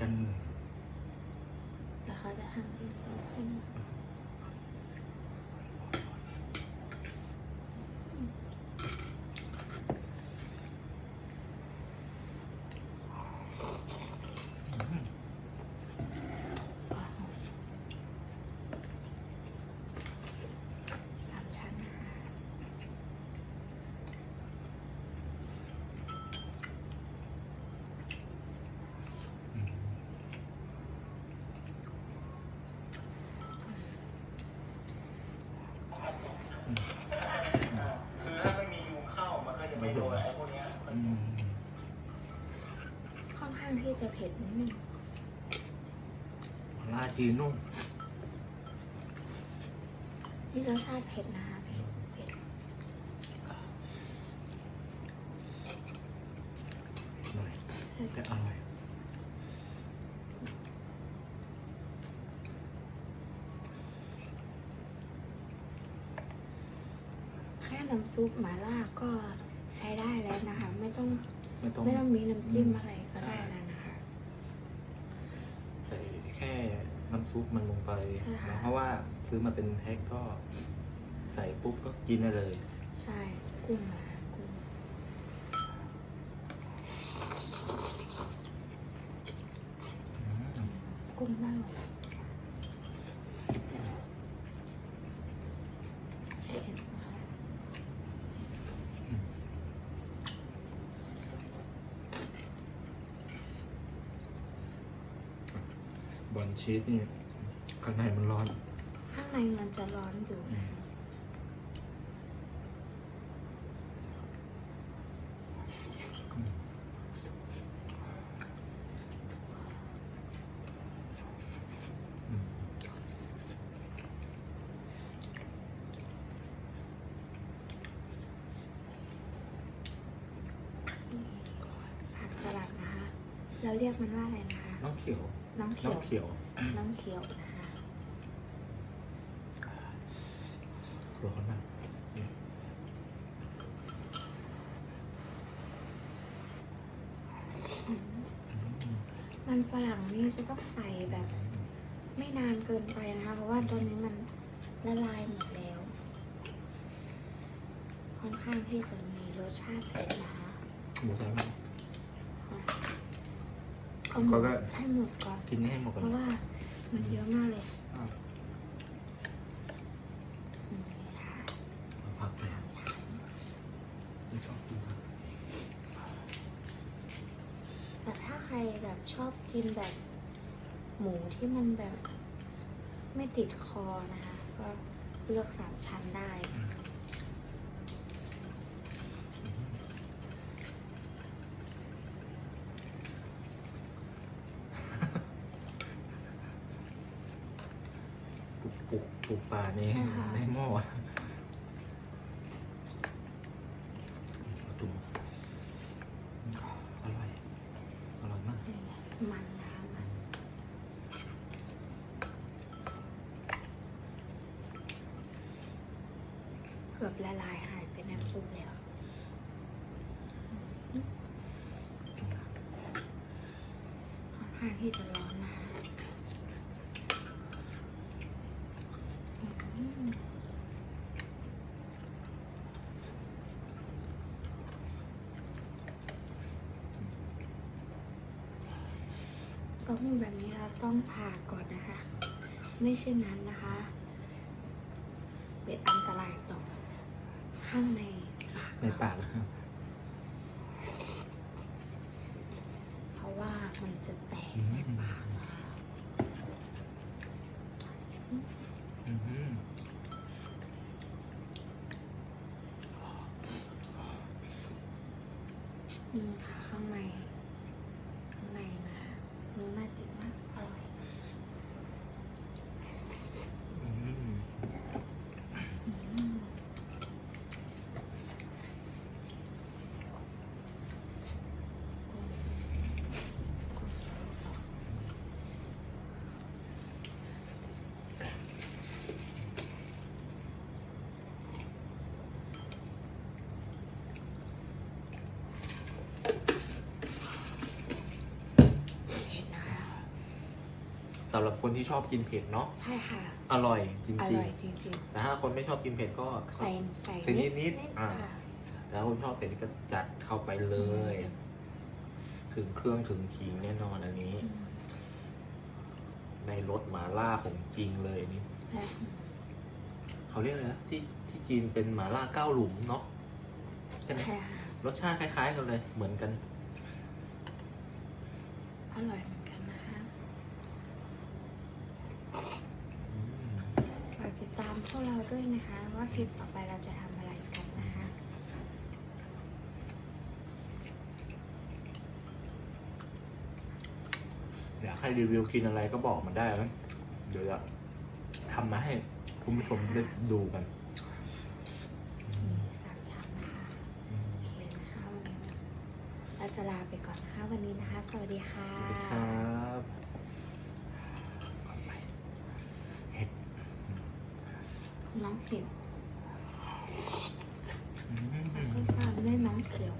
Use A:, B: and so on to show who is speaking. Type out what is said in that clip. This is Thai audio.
A: กัน
B: แล้วเขาจะทำให้เราขึ้นสามชั้นนะคะ
C: คือถ้าไม่มียุงเข้ามันก็จะไม่โดนไอ้พวกเนี้ย
A: อืม
B: ค่อนข้างที่จะเผ็ดนิดนึง
A: ลาจีนนุ่ม
B: นี่รสชาติเผ็ดนะคะเผ็ดเผ็ด
A: หน่อยแต่อร่อย
B: แค่น้ำซุปหม่าล่าก็ใช้ได้แล้วนะคะ ไม่ต้อง
A: ไม่ต้อง
B: ไม่ต้องมีน้ำจิ้มอะไรก็ได้แล้วนะคะ
A: ใส่แค่ น้ำซุปมันลงไป
B: ใช่ค่ะ
A: เพราะว่าซื้อมาเป็นแพ็คก็ใส่ปุ๊บก็กินได้เลย
B: ใช่กุ้งนะคะกุ้ง
A: อืม
B: กุ้งบ้างเห็นไหมคะ
A: บอลชีสนี่ ข้างในมันร้อน
B: ข้างในมันจะร้อนอยู่นะ
A: อืม
B: ผักสลัดนะคะเราเรียกมันว่าอะไรนะคะ
A: น้องเขียว
B: น้องเขี
A: น้
B: ย
A: อง
B: ว
A: เขียว
B: น้องเขียวนะคะ
A: ร้อนมากอืม
B: มันฝรั่งนี่จะต้องใส่แบบ ไม่นานเกินไปนะคะ เพราะว่าตอนนี้มันละลายหมดแล้ว ค่อนข้างที่จะมีรสชาติเผ็ดนะคะ
A: หมูแดง
B: เอาหม
A: ก็
B: ด
A: ก็
B: ให้หมดก่อน
A: กินให้หมด
B: เพ
A: ก่อน
B: ราะว่ามันเยอะมากเลย
A: อ้าว
B: นี่ค่ะ
A: เอาผักใส่ไม่ชอบกินผัก
B: แต่ถ้า ใครแบบชอบกินแบบหมูที่มันแบบไม่ติดคอนะคะ ก็เลือกสามชั้นได้
A: ปลูกปลูกปลูกป่าใน
B: ใช่ค่ะ
A: ในหม้อจุ่มอร่อย อร่อยมาก
B: มันนะคะมันเกือบละลายหายไปน้ำซุปแล้ว ค่อนข้างที่จะร้อนนะคะอืมเต้าหู้แบบนี้เราต้องผ่าก่อนนะคะ ไม่เช่นนั้นนะคะ เป็นอันตรายต่อข้างในปาก
A: ในปาก
B: เพราะว่ามันจะแตก
A: อืม
B: ในปากนะคะำ
A: หรับคนที่ชอบกินเผ็ดเนาะ
B: ใช่ค่ะ
A: อร่อยจ
B: อ
A: ริง
B: ร่อยจริง
A: ๆ แต่ถ้าคนไม่ชอบกินเผ็ดก็
B: ๆ ใส่ใส่
A: ใส่นิดๆอ่า
B: ค่ะ
A: แล้วคนชอบเผ็ดก็จัดเข้าไปเลย ถึงเครื่องถึงขิงแน่นอนอันนี้
B: อืม
A: ในรสหมาล่าของจริงเลยนี่
B: ค่ะ
A: เขาเรียกอะไรนะที่ที่จีนเป็นหมาล่าเก้าหลุมเนาะใช่ไหม
B: ใช่ค่ะ
A: รสชาติคล้าย ๆ กันเลย เหมือนกัน
B: อร่อยเหมือนกันนะคะ
A: อืม
B: ฝากติดตามพวกเราด้วยนะคะ ว่าคลิปต่อไปเราจะทำอะไรกันนะคะ
A: อยากให้รีวิวกินอะไรก็บอกมาได้นะเดี๋ยวจะทำมาให้คุณผู้ชมได้ดูกัน
B: มีสามชั้นนะคะโอเคนะคะวันนี้เราจะลาไปก่อนนะคะวันนี้นะคะ สวัสดีค่ะ
A: สวัสดีครับก่อนไปเห็ด
B: น้องเห็ด
A: อืม
B: แล้วก็ตาด้วยน้องเขียว